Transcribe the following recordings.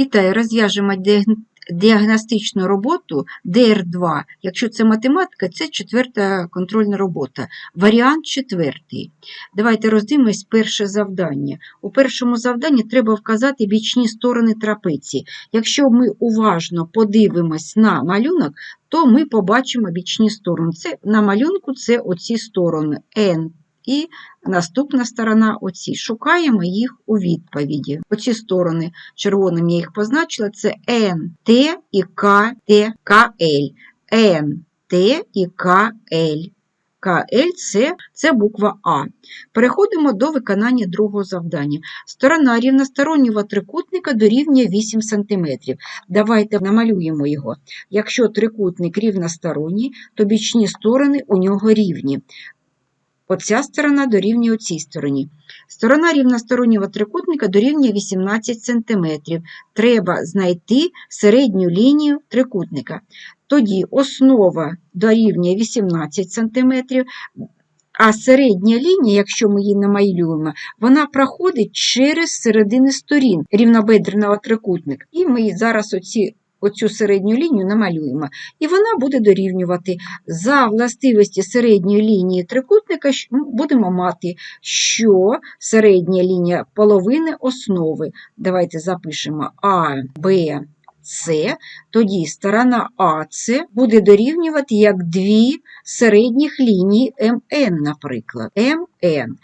Вітаю, розв'яжемо діагностичну роботу ДР2. Якщо це математика, це четверта контрольна робота. Варіант четвертий. Давайте роздивимось перше завдання. У першому завданні треба вказати бічні сторони трапеції. Якщо ми уважно подивимось на малюнок, то ми побачимо бічні сторони. Це, на малюнку це оці сторони N і наступна сторона оці. Шукаємо їх у відповіді. Оці сторони червоним я їх позначила, це N, T і K, T, KL. N, T і KL. КЛ це, це буква А. Переходимо до виконання другого завдання. Сторона рівностороннього трикутника дорівнює 8 см. Давайте намалюємо його. Якщо трикутник рівносторонній, то бічні сторони у нього рівні. Оця сторона дорівнює цій стороні. Сторона рівностороннього трикутника дорівнює 18 см. Треба знайти середню лінію трикутника. Тоді основа дорівнює 18 см, а середня лінія, якщо ми її намалюємо, вона проходить через середини сторін рівнобедреного трикутника. І ми зараз оці, оцю середню лінію намалюємо. І вона буде дорівнювати за властивості середньої лінії трикутника будемо мати, що середня лінія половини основи. Давайте запишемо А, Б, С. Тоді сторона АС буде дорівнювати як дві середніх лінії МН, наприклад. МН.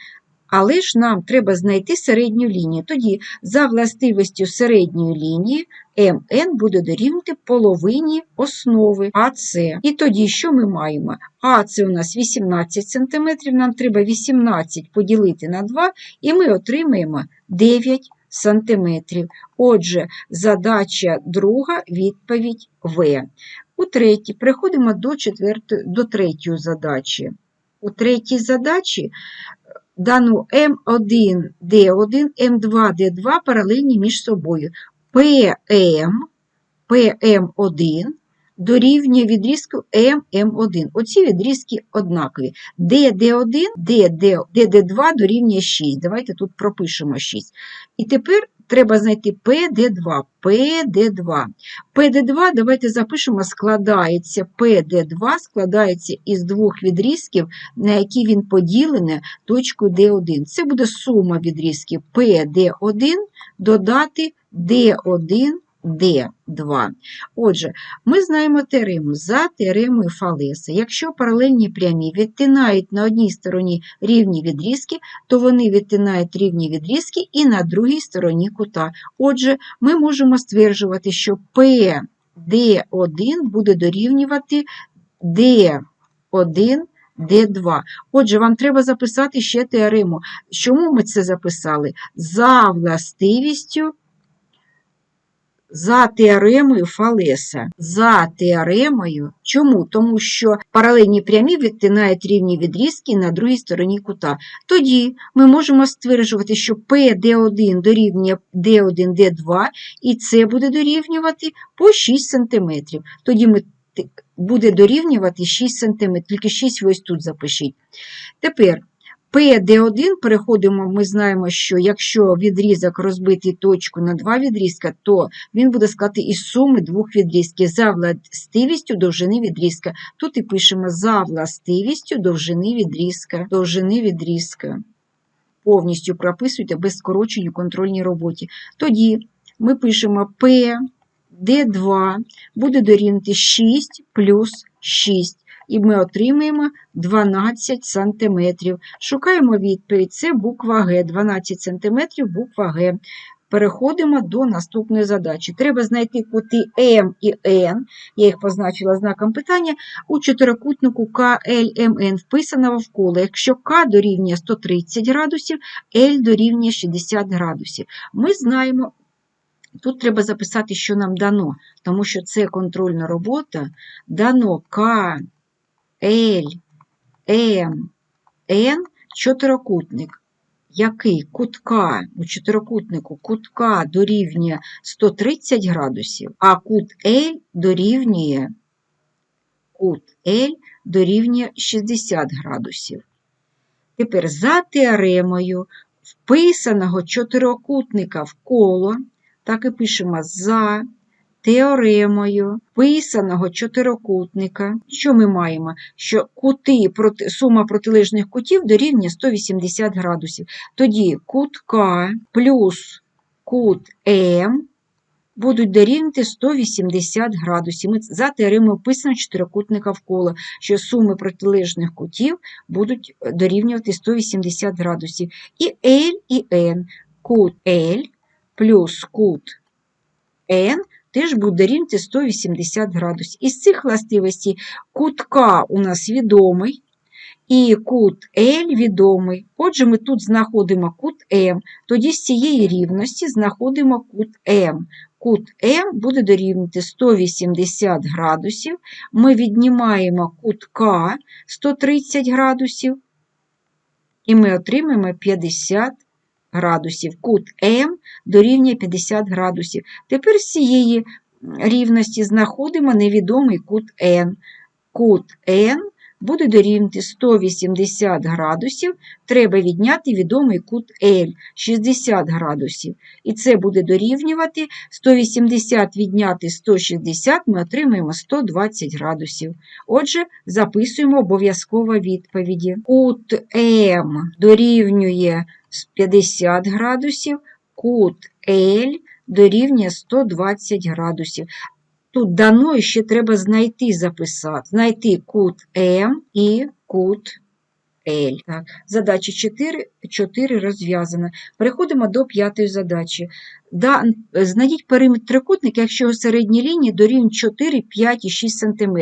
Але ж нам треба знайти середню лінію. Тоді за властивістю середньої лінії МН буде дорівнювати половині основи АС. І тоді що ми маємо? АС у нас 18 см, нам треба 18 поділити на 2, і ми отримаємо 9 сантиметрів. Отже, задача друга, відповідь В. У третій переходимо до, до третьої задачі. У третій задачі дано М1, Д1, М2, Д2 паралельні між собою. ПМ, ПМ1 дорівнює відрізку ММ1. Оці відрізки однакові. ДД1, ДД, ДД2 дорівнює 6. Давайте тут пропишемо 6. І тепер треба знайти ПД2. ПД2. ПД2, давайте запишемо, складається, ПД2 складається із двох відрізків, на які він поділений точкою D1. Це буде сума відрізків PD1 додати D1, D2. Отже, ми знаємо теорему за теоремою Фалеса. Якщо паралельні прямі відтинають на одній стороні рівні відрізки, то вони відтинають рівні відрізки і на другій стороні кута. Отже, ми можемо стверджувати, що PD1 буде дорівнювати D1, D2. Отже, вам треба записати ще теорему. Чому ми це записали? За властивістю за теоремою Фалеса. За теоремою. Чому? Тому що паралельні прямі відтинають рівні відрізки на другій стороні кута. Тоді ми можемо стверджувати, що PD1 дорівнює D1, D2, і це буде дорівнювати по 6 см. Тоді ми буде дорівнювати 6 см, тільки 6 ось тут запишіть. Тепер PD1 переходимо, ми знаємо, що якщо відрізок розбитий точку на два відрізка, то він буде складати із суми двох відрізків за властивістю довжини відрізка. Тут і пишемо за властивістю довжини відрізка. Довжини відрізка. Повністю прописуйте без скорочень у контрольній роботі. Тоді ми пишемо P, D2 буде дорівнювати 6 плюс 6. І ми отримаємо 12 см. Шукаємо відповідь. Це буква Г. 12 см, буква Г. Переходимо до наступної задачі. Треба знайти кути М і Н, я їх позначила знаком питання, у чотирикутнику КЛМН вписано навколо. Якщо К дорівнює 130 градусів, L дорівнює 60 градусів. Ми знаємо, тут треба записати, що нам дано, тому що це контрольна робота. Дано К, L, М, Н чотирикутник. Який кут К у чотирикутнику кут К дорівнює 130 градусів, а кут L дорівнює кут L дорівнює 60 градусів. Тепер за теоремою вписаного чотирикутника в коло Так і пишемо за теоремою писаного чотирикутника. Що ми маємо? Що кути, сума протилежних кутів дорівнює 180 градусів. Тоді кут К плюс кут М будуть дорівнювати 180 градусів. Ми за теоремою писаного чотирикутника в коло, що суми протилежних кутів будуть дорівнювати 180 градусів. І L і N. Кут L плюс кут N теж буде дорівнювати 180 градусів. Із цих властивостей кут К у нас відомий, і кут L відомий. Отже, ми тут знаходимо кут М. Тоді з цієї рівності знаходимо кут М. Кут М буде дорівнювати 180 градусів. Ми віднімаємо кут К 130 градусів, і ми отримаємо 50 градусів. Кут М дорівнює 50 градусів. Тепер з цієї рівності знаходимо невідомий кут N. Кут N буде дорівнювати 180 градусів, треба відняти відомий кут L 60 градусів. І це буде дорівнювати 180 відняти 160, ми отримаємо 120 градусів. Отже, записуємо обов'язково відповіді. Кут М дорівнює 50 градусів, кут L дорівнює 120 градусів. Тут дано і ще треба знайти записати. Знайти кут М і кут L. Так. Задача 4, 4 розв'язана. Переходимо до п'ятої задачі. Да, знайдіть периметр трикутника, якщо його середні лінії дорівнюють 4, 5 і 6 см.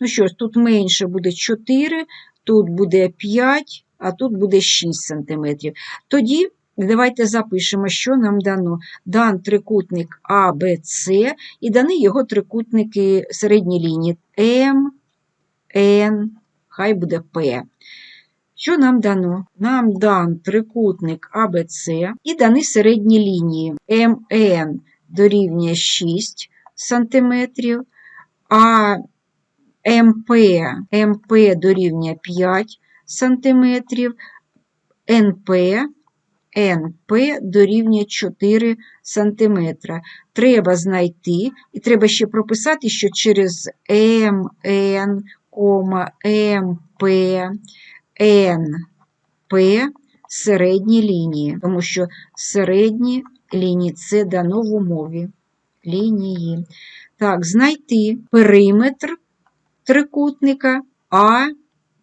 Ну що ж, тут менше буде 4, тут буде 5, а тут буде 6 см. Тоді давайте запишемо, що нам дано. Дан трикутник А, Б, С і дані його трикутники середні лінії М, Н, хай буде П. Що нам дано? Нам дан трикутник АБЦ і дані середні лінії МН дорівнює 6 см, а МП, МП дорівнює 5 см, НП, НП дорівнює 4 см. Треба знайти, і треба ще прописати, що через МН, МП, НП середні лінії, тому що середні лінії це дано в умові лінії. Так, знайти периметр трикутника А,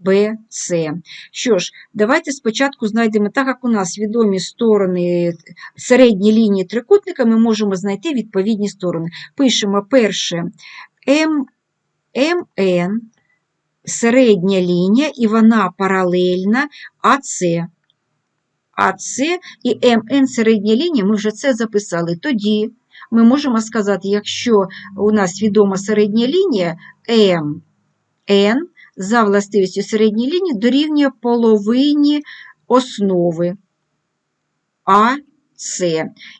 Б, С. Що ж, давайте спочатку знайдемо, так як у нас відомі сторони середні лінії трикутника, ми можемо знайти відповідні сторони. Пишемо перше М, МН середня лінія, і вона паралельна АС. АС і МН середня лінія, ми вже це записали. Тоді ми можемо сказати, якщо у нас відома середня лінія МН за властивістю середньої лінії дорівнює половині основи АС.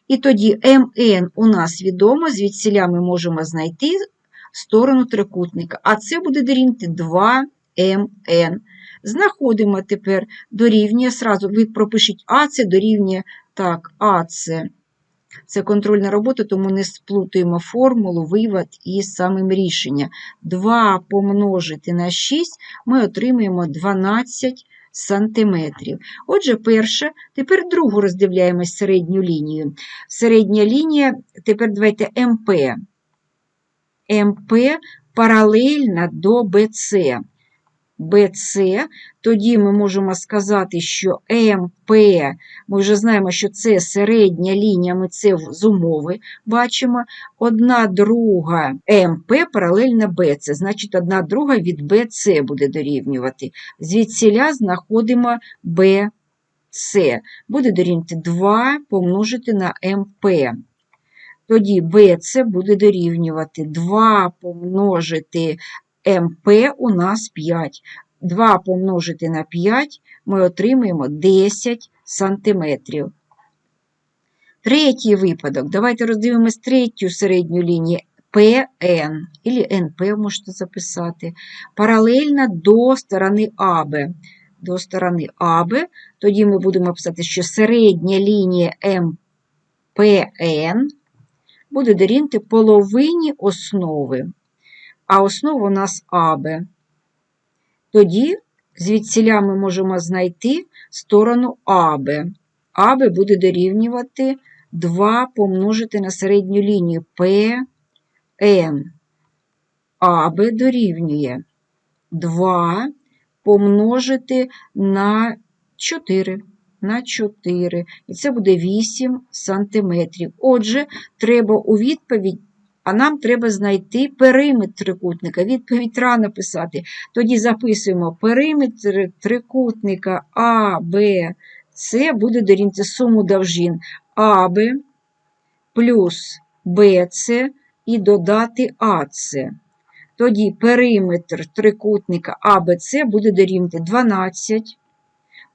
І тоді МН у нас відомо, звідсіля ми можемо знайти сторону трикутника, а це буде дорівнювати 2МН. Знаходимо тепер дорівнює, сразу ви пропишіть А, дорівнює так. Це контрольна робота, тому не сплутуємо формулу, вивод і самим рішення. 2 помножити на 6 ми отримаємо 12 сантиметрів. Отже, перше, тепер другу роздивляємось середню лінію. Середня лінія, тепер давайте МП. МП паралельна до БЦ. БЦ, тоді ми можемо сказати, що МП, ми вже знаємо, що це середня лінія, ми це з умови бачимо. Одна друга МП паралельна БЦ, значить, одна друга від БЦ буде дорівнювати. Звідсіля знаходимо БЦ. Буде дорівнювати 2 помножити на МП. Тоді БЦ буде дорівнювати 2 помножити МП у нас 5. 2 помножити на 5 ми отримаємо 10 сантиметрів. Третій випадок. Давайте роздивимось третю середню лінію ПН, або НП можете записати, паралельно до сторони АБ. До сторони АБ, тоді ми будемо писати, що середня лінія МПН буде дорівнювати половині основи. А основа у нас АБ. Тоді звідсіля ми можемо знайти сторону АБ. АБ буде дорівнювати 2 помножити на середню лінію ПН. АБ дорівнює 2 помножити на 4. На 4. І це буде 8 сантиметрів. Отже, треба у відповідь, а нам треба знайти периметр трикутника. Відповідь рано писати. Тоді записуємо периметр трикутника А, Б, С буде дорівнювати суму довжин АБ плюс БЦ і додати АЦ. Тоді периметр трикутника АБЦ буде дорівнювати 12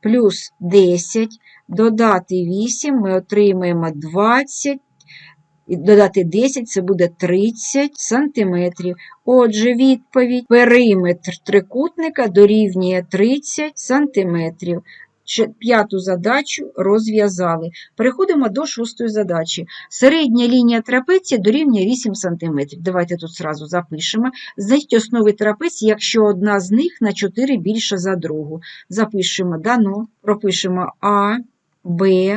плюс 10, додати 8, ми отримаємо 20, і додати 10 це буде 30 сантиметрів. Отже, відповідь периметр трикутника дорівнює 30 сантиметрів. П'яту задачу розв'язали. Переходимо до шостої задачі. Середня лінія трапеції дорівнює 8 см. Давайте тут зразу запишемо. Знайдіть основи трапеції, якщо одна з них на 4 більша за другу. Запишемо дано, пропишемо А, Б,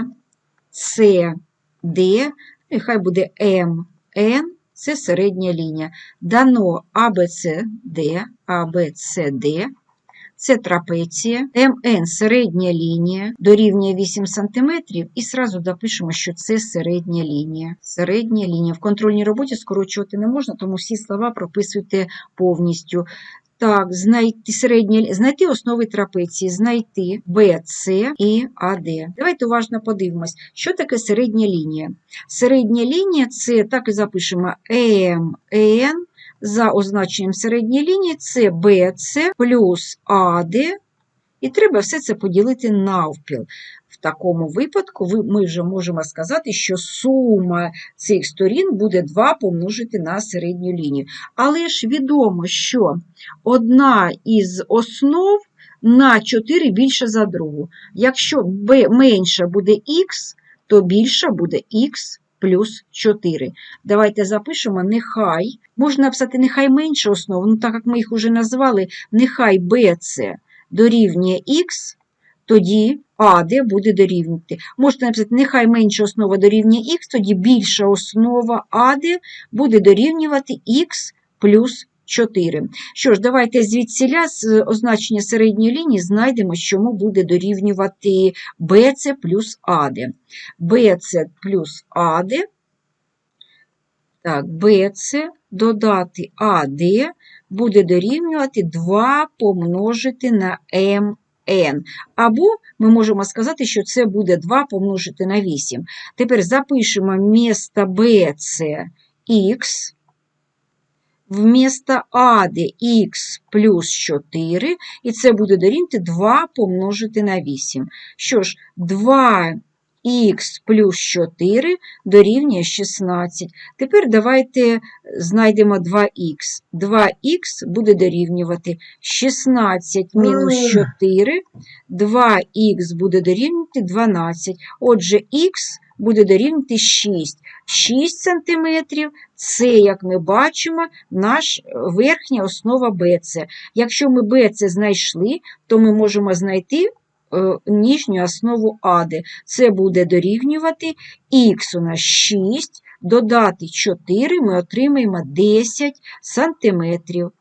С, Д, і хай буде М, Н. Це середня лінія. Дано АБЦД, АБЦД, це трапеція, МН середня лінія, дорівнює 8 см, і сразу допишемо, що це середня лінія. Середня лінія. В контрольній роботі скорочувати не можна, тому всі слова прописуйте повністю. Так, знайти середні, знайти основи трапеції, знайти BC і AD. Давайте уважно подивимось, що таке середня лінія. Середня лінія це так і запишемо MN за означенням середньої лінії це BC плюс AD, і треба все це поділити навпіл. Такому випадку ми вже можемо сказати, що сума цих сторін буде 2 помножити на середню лінію. Але ж відомо, що одна із основ на 4 більша за другу. Якщо b менша буде х, то більша буде х плюс 4. Давайте запишемо нехай. Можна написати нехай менше основу, ну так як ми їх вже назвали, нехай BC дорівнює Х, тоді АД буде дорівнювати. Можна написати, нехай менша основа дорівнює Х, тоді більша основа АД буде дорівнювати Х плюс 4. Що ж, давайте звідсіля з означення середньої лінії знайдемо, що йому буде дорівнювати BC плюс AD. BC плюс AD, так, BC додати AD буде дорівнювати 2 помножити на MN. Або ми можемо сказати, що це буде 2 помножити на 8. Тепер запишемо місто BC Х вмісто АД х плюс 4, і це буде дорівнювати 2 помножити на 8. Що ж, 2х плюс 4 дорівнює 16. Тепер давайте знайдемо 2х. 2х буде дорівнювати 16 мінус 4, 2х буде дорівнювати 12. Отже, х буде дорівнювати 6. 6 см це, як ми бачимо, наш верхня основа BC. Якщо ми BC знайшли, то ми можемо знайти е, нижню основу АД. Це буде дорівнювати х у нас 6, додати 4, ми отримаємо 10 сантиметрів.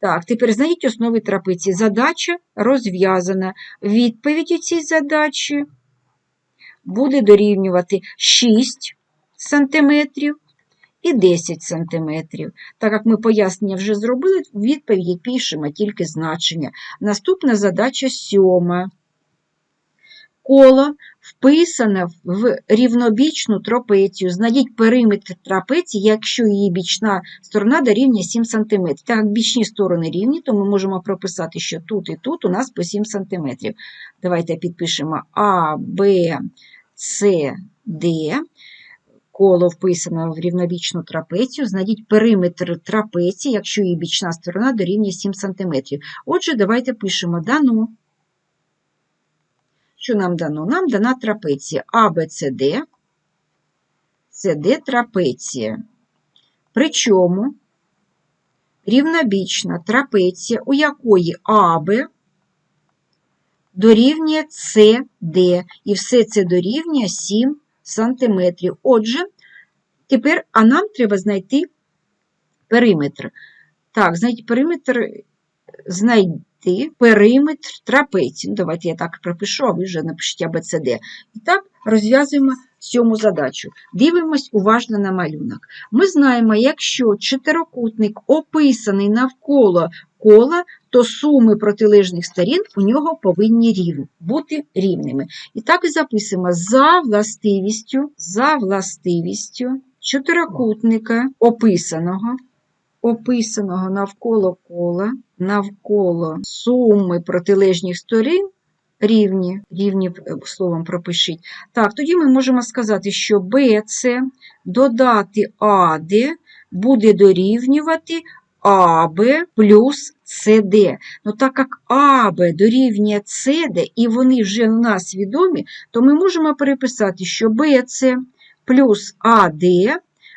Так, тепер знайдіть основи трапеції. Задача розв'язана. Відповідь у цій задачі буде дорівнювати 6 см і 10 см. Так як ми пояснення вже зробили, в відповіді пишемо тільки значення. Наступна задача сьома. Коло вписане в рівнобічну трапецію. Знайдіть периметр трапеції, якщо її бічна сторона дорівнює 7 см. Так як бічні сторони рівні, то ми можемо прописати, що тут і тут у нас по 7 см. Давайте підпишемо А, Б, С, Д. Коло вписано в рівнобічну трапецію. Знайдіть периметр трапеції, якщо її бічна сторона дорівнює 7 см. Отже, давайте пишемо дано. Що нам дано? Нам дана трапеція ABCD. CD трапеція. Причому рівнобічна трапеція, у якої АБ дорівнює CD, і все це дорівнює 7 см. Отже, тепер а нам треба знайти периметр. Так, знайти периметр, знайти периметр трапеції. Давайте я так пропишу, а ви вже напишіть АБЦД. І так розв'язуємо сьому задачу. Дивимось уважно на малюнок. Ми знаємо, якщо чотирикутник описаний навколо кола, то суми протилежних сторін у нього повинні рів, бути рівними. І так і записуємо за властивістю, за властивістю чотирикутника описаного, описаного навколо кола, навколо суми протилежних сторін рівні, рівні е, словом пропишіть. Так, тоді ми можемо сказати, що BC додати AD буде дорівнювати АБ плюс CD. Ну, так як АБ дорівнює CD, і вони вже в нас відомі, то ми можемо переписати, що BC плюс АД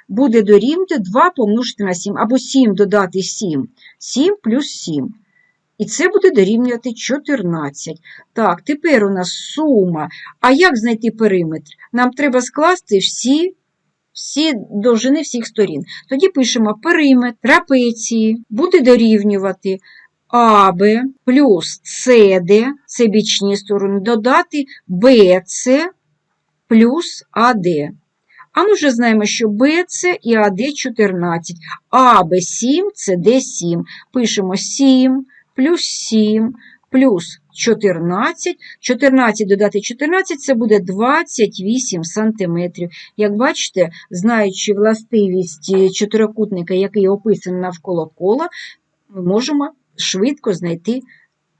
буде дорівнювати 2 помножити на 7, або 7 додати 7, 7 плюс 7. І це буде дорівнювати 14. Так, тепер у нас сума. А як знайти периметр? Нам треба скласти всі всі довжини всіх сторін. Тоді пишемо периметр трапеції буде дорівнювати АБ плюс СД, це бічні сторони, додати БЦ плюс АД. А ми вже знаємо, що BC і АД 14, АБ 7, СД 7. Пишемо 7 плюс 7 плюс 14. 14 додати 14 це буде 28 см. Як бачите, знаючи властивість чотирикутника, який описаний навколо кола, ми можемо швидко знайти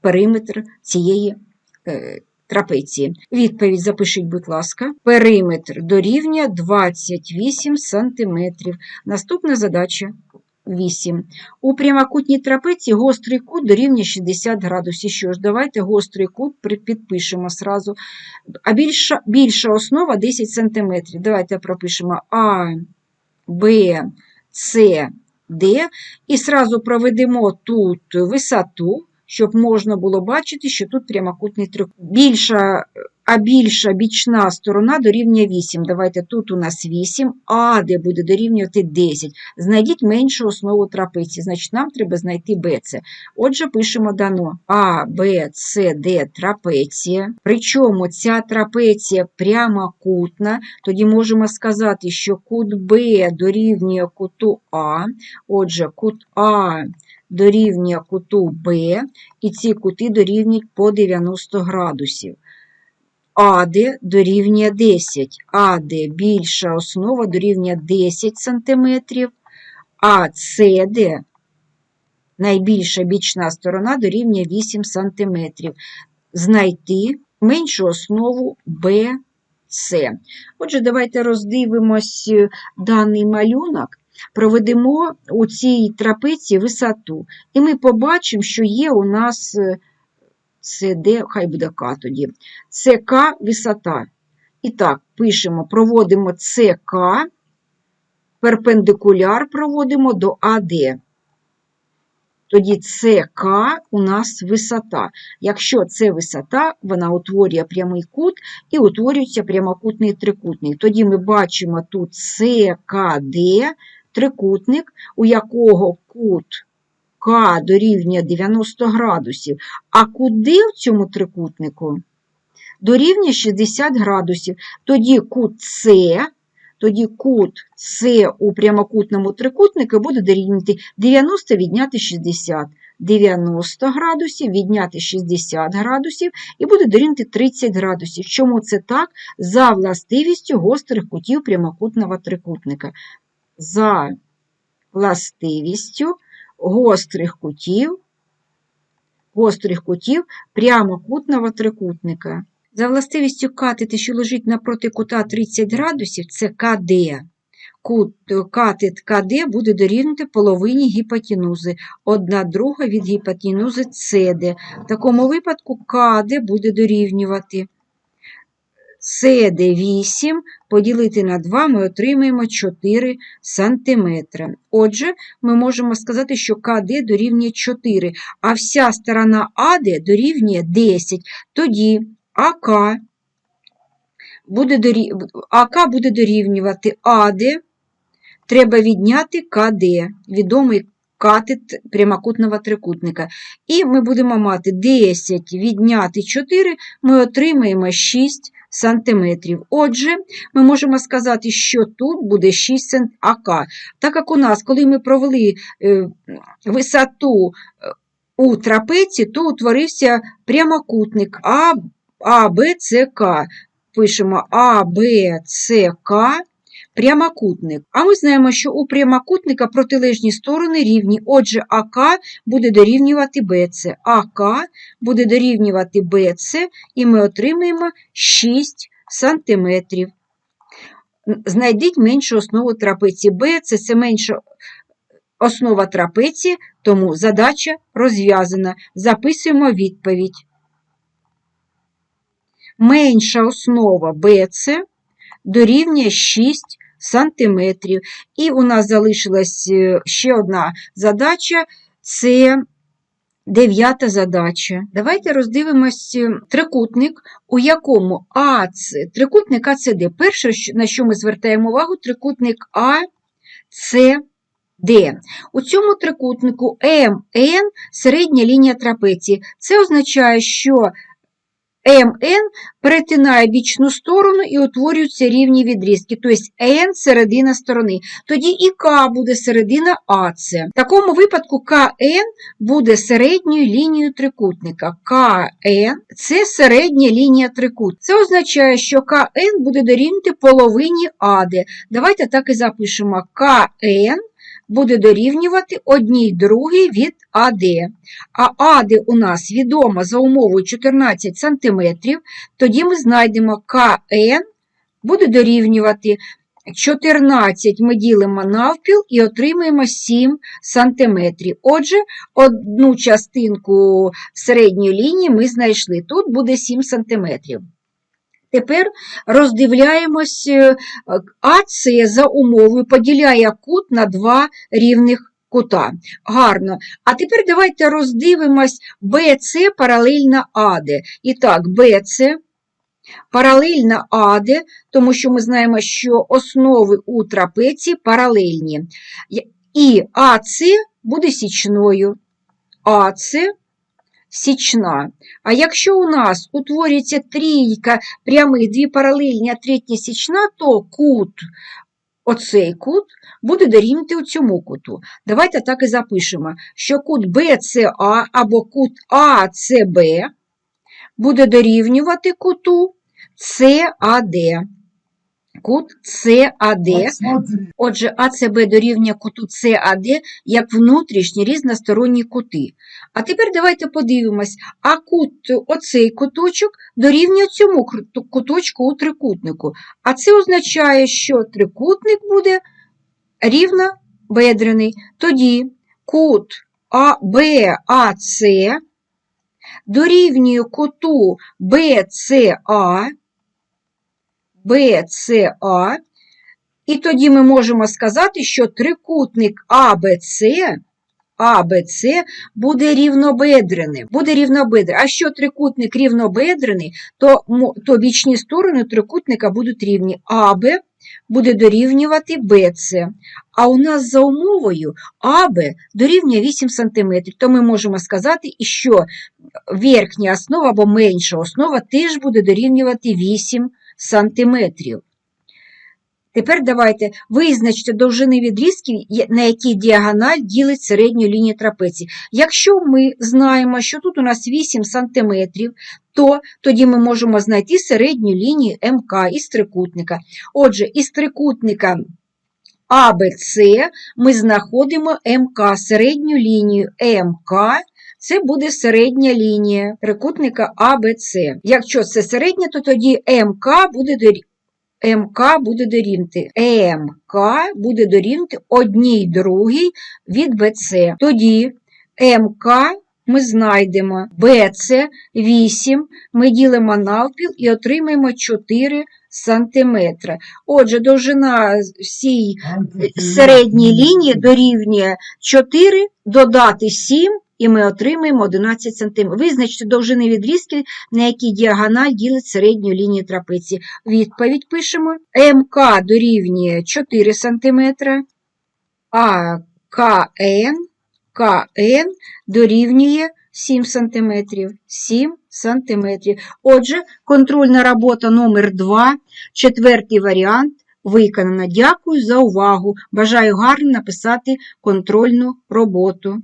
периметр цієї е, трапеції. Відповідь запишіть, будь ласка. Периметр дорівнює 28 см. Наступна задача 8. У прямокутній трапеції гострий кут дорівнює 60 градусів. Що ж, давайте гострий кут підпишемо сразу. А більша, більша основа 10 см. Давайте пропишемо А, Б, С, Д. І сразу проведемо тут висоту щоб можна було бачити, що тут прямокутний трикутник. Більша, а більша бічна сторона дорівнює 8. Давайте тут у нас 8, а де буде дорівнювати 10. Знайдіть меншу основу трапеції, значить нам треба знайти BC. Отже, пишемо дано А, Б, С, Д трапеція. Причому ця трапеція прямокутна, тоді можемо сказати, що кут Б дорівнює куту А. Отже, кут А дорівнює куту Б, і ці кути дорівнюють по 90 градусів. АД дорівнює 10, АД більша основа дорівнює 10 см, а СД найбільша бічна сторона дорівнює 8 см. Знайти меншу основу БС. Отже, давайте роздивимось даний малюнок проведемо у цій трапеції висоту. І ми побачимо, що є у нас е, хай буде К тоді, СК висота. І так, пишемо, проводимо СК, перпендикуляр проводимо до АД. Тоді СК у нас висота. Якщо це висота, вона утворює прямий кут і утворюється прямокутний трикутник. Тоді ми бачимо тут СКД трикутник, у якого кут К дорівнює 90 градусів, а куди в цьому трикутнику дорівнює 60 градусів. Тоді кут С, тоді кут С у прямокутному трикутнику буде дорівнювати 90 відняти 60. 90 градусів, відняти 60 градусів і буде дорівнювати 30 градусів. Чому це так? За властивістю гострих кутів прямокутного трикутника за властивістю гострих кутів, гострих кутів прямокутного трикутника. За властивістю катети, що лежить напроти кута 30 градусів, це КД. Кут, катет КД буде дорівнювати половині гіпотенузи, одна друга від гіпотенузи СД. В такому випадку КД буде дорівнювати CD8 поділити на 2 ми отримаємо 4 см. Отже, ми можемо сказати, що КД дорівнює 4, а вся сторона АД дорівнює 10. Тоді АК буде, дорі... АК буде дорівнювати АД, треба відняти КД, відомий катет прямокутного трикутника. І ми будемо мати 10 відняти 4, ми отримаємо 6 сантиметрів. Отже, ми можемо сказати, що тут буде 6 см АК. Так як у нас, коли ми провели е, висоту е, у трапеці, то утворився прямокутник А, А, Б, С, К. Пишемо А, Б, С, К, прямокутник. А ми знаємо, що у прямокутника протилежні сторони рівні. Отже, АК буде дорівнювати БЦ. АК буде дорівнювати БЦ, і ми отримаємо 6 сантиметрів. Знайдіть меншу основу трапеції. БЦ – це менша основа трапеції, тому задача розв'язана. Записуємо відповідь. Менша основа БЦ дорівнює 6 сантиметрів. І у нас залишилась е, ще одна задача це дев'ята задача. Давайте роздивимось е, трикутник, у якому АЦ, трикутник АЦД. Перше, на що ми звертаємо увагу, трикутник АЦД. У цьому трикутнику МН середня лінія трапеції. Це означає, що МН перетинає бічну сторону і утворюються рівні відрізки, тобто N – середина сторони. Тоді і К буде середина АЦ. В такому випадку КН буде середньою лінією трикутника. КН – це середня лінія трикутника. Це означає, що КН буде дорівнювати половині АД. Давайте так і запишемо КН буде дорівнювати одній другій від АД. А АД у нас відомо за умовою 14 см, тоді ми знайдемо КН буде дорівнювати 14 ми ділимо навпіл і отримаємо 7 см. Отже, одну частинку середньої лінії ми знайшли. Тут буде 7 см. Тепер роздивляємось, е, АЦ за умовою поділяє кут на два рівних кута. Гарно. А тепер давайте роздивимось БЦ паралельно АД. І так, БЦ паралельно АД, тому що ми знаємо, що основи у трапеції паралельні. І АЦ буде січною. АЦ січна. А якщо у нас утворюється трійка прямих, дві паралельні, а третя січна, то кут, оцей кут, буде дорівнювати у цьому куту. Давайте так і запишемо, що кут BCA або кут ACB буде дорівнювати куту CAD. Кут CAD. Отже, АЦБ дорівнює куту CAD як внутрішні різносторонні кути. А тепер давайте подивимось, а кут, оцей куточок дорівнює цьому куточку у трикутнику. А це означає, що трикутник буде рівнобедрений. Тоді кут АБАЦ дорівнює куту BCA, BCA, і тоді ми можемо сказати, що трикутник АБЦ АБЦ буде рівнобедреним. Буде рівнобедрений. А що трикутник рівнобедрений, то, то бічні сторони трикутника будуть рівні. АБ буде дорівнювати БЦ. А у нас за умовою АБ дорівнює 8 см, то ми можемо сказати, що верхня основа або менша основа теж буде дорівнювати 8 см. Тепер давайте визначте довжини відрізків, на якій діагональ ділить середню лінію трапеції. Якщо ми знаємо, що тут у нас 8 см, то тоді ми можемо знайти середню лінію МК із трикутника. Отже, із трикутника АБЦ ми знаходимо МК, середню лінію МК. Це буде середня лінія трикутника АБЦ. Якщо це середня, то тоді МК буде МК буде дорівнювати МК буде дорівнювати одній другій від БЦ. Тоді МК ми знайдемо BC 8, ми ділимо навпіл і отримаємо 4 сантиметри. Отже, довжина всій середній лінії дорівнює 4, додати 7, і ми отримаємо 11 см. Визначте довжини відрізків, на якій діагональ ділить середню лінію трапеції. Відповідь пишемо. МК дорівнює 4 см, а КН, КН дорівнює 7 см. 7 см. Отже, контрольна робота номер 2, четвертий варіант виконана. Дякую за увагу. Бажаю гарно написати контрольну роботу.